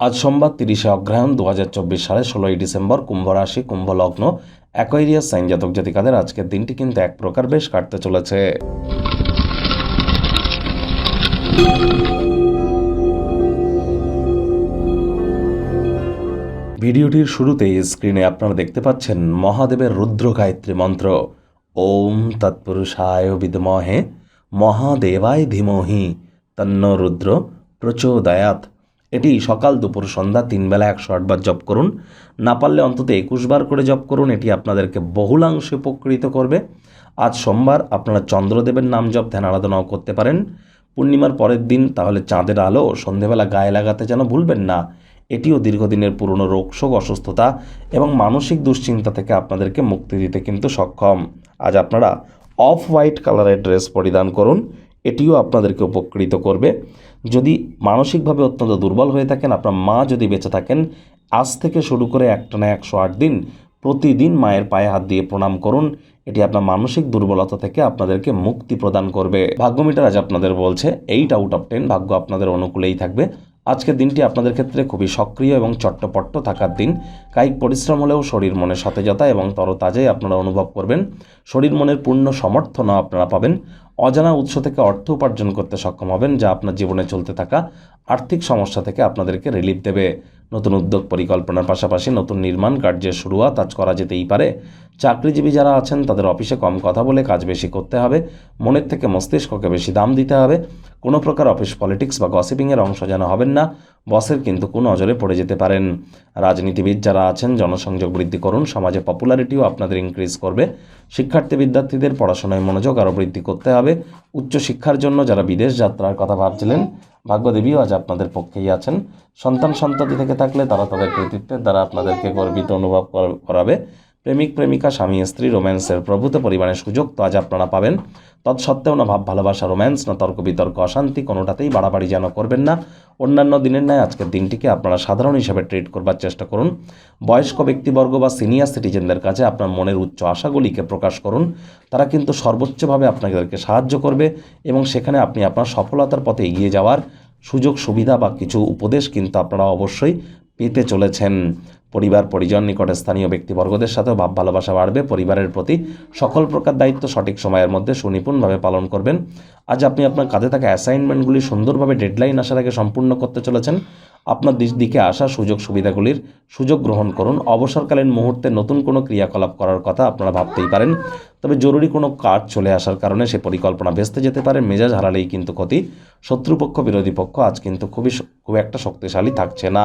আজ সোমবার তিরিশে অগ্রহায়ণ দু হাজার চব্বিশ সালে ষোলোই ডিসেম্বর কুম্ভ রাশি, কুম্ভ লগ্ন, অ্যাকোয়ারিয়াস সাইন জাতক জাতিকাদের আজকের দিনটি কিন্তু এক প্রকার বেশ কাটতে চলেছে। ভিডিওটির শুরুতেই স্ক্রিনে আপনারা দেখতে পাচ্ছেন মহাদেবের রুদ্র গায়ত্রী মন্ত্র। ওম তৎপুরুষায় বিদমহে, মহাদেবায় ধীমহি, তন্ন রুদ্র প্রচোদয়াত এটি সকাল দুপুর সন্ধ্যা তিন বেলা একশো আটবার জপ করুন। না পারলে অন্তত একুশ বার করে জপ করুন, এটি আপনাদেরকে বহুলাংশে উপকৃত করবে। আজ সোমবার আপনারা চন্দ্রদেবের নাম জপ ধ্যান আরাধনাও করতে পারেন। পূর্ণিমার পরের দিন তাহলে চাঁদের আলো সন্ধেবেলা গায়ে লাগাতে যেন ভুলবেন না। এটিও দীর্ঘদিনের পুরনো রোগশোক অসুস্থতা এবং মানসিক দুশ্চিন্তা থেকে আপনাদেরকে মুক্তি দিতে কিন্তু সক্ষম। আজ আপনারা অফ হোয়াইট কালারের ড্রেস পরিধান করুন। এটিও আপনাদেরকে উপকৃত করবে। যদি মানসিকভাবে অত্যন্ত দুর্বল হয়ে থাকেন, আপনার মা যদি বেঁচে থাকেন, আজ থেকে শুরু করে একটানা একশো আট দিন প্রতিদিন মায়ের পায়ে হাত দিয়ে প্রণাম করুন। এটি আপনার মানসিক দুর্বলতা থেকে আপনাদেরকে মুক্তি প্রদান করবে। ভাগ্যমিটার আজ আপনাদের বলছে এইট আউট অফ টেন ভাগ্য আপনাদের অনুকূলেই থাকবে। আজকের দিনটি আপনাদের ক্ষেত্রে খুবই সক্রিয় এবং চট্টপট্ট থাকার দিন। কায়িক পরিশ্রম হলেও শরীর মনে সতেজতা এবং তরতাজাই আপনারা অনুভব করবেন। শরীর মনের পূর্ণ সমর্থনও আপনারা পাবেন। অজানা উৎস থেকে অর্থ উপার্জন করতে সক্ষম হবেন যা আপনার জীবনে চলতে থাকা আর্থিক সমস্যা থেকে আপনাদেরকে রিলিফ দেবে। নতুন উদ্যোগ পরিকল্পনার পাশাপাশি নতুন নির্মাণ কার্যের শুরুয়াত আজ করা যেতেই পারে। চাকরিজীবী যারা আছেন, তাদের অফিসে কম কথা বলে কাজ বেশি করতে হবে। মনের থেকে মস্তিষ্ককে বেশি দাম দিতে হবে। কোনো প্রকার অফিস পলিটিক্স বা গসিপিংয়ের অংশ যেন হবেন না, বসের কিন্তু কোনো নজরে পড়ে যেতে পারেন। রাজনীতিবিদ যারা আছেন, জনসংযোগ বৃদ্ধি করুন, সমাজে পপুলারিটিও আপনাদের ইনক্রিজ করবে। শিক্ষার্থী বিদ্যার্থীদের পড়াশোনায় মনোযোগ আরও বৃদ্ধি করতে হবে। উচ্চশিক্ষার জন্য যারা বিদেশ যাত্রার কথা ভাবছিলেন ভাগ্যদেবীও আজ আপনাদের পক্ষেই আছেন। সন্তান সন্ততি থেকে থাকলে তারা তাদের কৃতিত্বের দ্বারা আপনাদেরকে গর্বিত অনুভব কর- করাবে। প্রেমিক, প্রেমিকা, স্বামী, স্ত্রী, রোম্যান্সের প্রভূত পরিমাণের সুযোগ তো আজ আপনারা পাবেন। তৎসত্ত্বেও না ভাব, ভালোবাসা, রোম্যান্স, না তর্ক বিতর্ক, অশান্তি কোনোটাতেই বাড়াবাড়ি যেন করবেন না। অন্যান্য দিনের ন্যায় আজকের দিনটিকে আপনারা সাধারণ হিসাবে ট্রিট করবার চেষ্টা করুন। বয়স্ক ব্যক্তিবর্গ বা সিনিয়র সিটিজেনদের কাছে আপনার মনের উচ্চ আশাগুলিকে প্রকাশ করুন। তারা কিন্তু সর্বোচ্চভাবে আপনাদেরকে সাহায্য করবে এবং সেখানে আপনি আপনার সফলতার পথে এগিয়ে যাওয়ার সুযোগ, সুবিধা বা কিছু উপদেশ কিন্তু আপনারা অবশ্যই পেতে চলেছেন। পরিবার, পরিজন, নিকটে স্থানীয় ব্যক্তিবর্গদের সাথেও ভাব, ভালোবাসা বাড়বে। পরিবারের প্রতি সকল প্রকার দায়িত্ব সঠিক সময়ের মধ্যে সুনিপুণভাবে পালন করবেন। আজ আপনি আপনার কাঁধে থাকা অ্যাসাইনমেন্টগুলি সুন্দরভাবে ডেডলাইন আসার আগে সম্পূর্ণ করতে চলেছেন। আপনার দিকে আসা সুযোগ সুবিধাগুলির সুযোগ গ্রহণ করুন। অবসরকালীন মুহূর্তে নতুন কোনো ক্রিয়াকলাপ করার কথা আপনারা ভাবতেই পারেন। তবে জরুরি কোনো কাজ চলে আসার কারণে সে পরিকল্পনা ভেস্তে যেতে পারে। মেজাজ হারালেই কিন্তু ক্ষতি। শত্রুপক্ষ, বিরোধী পক্ষ আজ কিন্তু খুবই খুব একটা শক্তিশালী থাকছে না।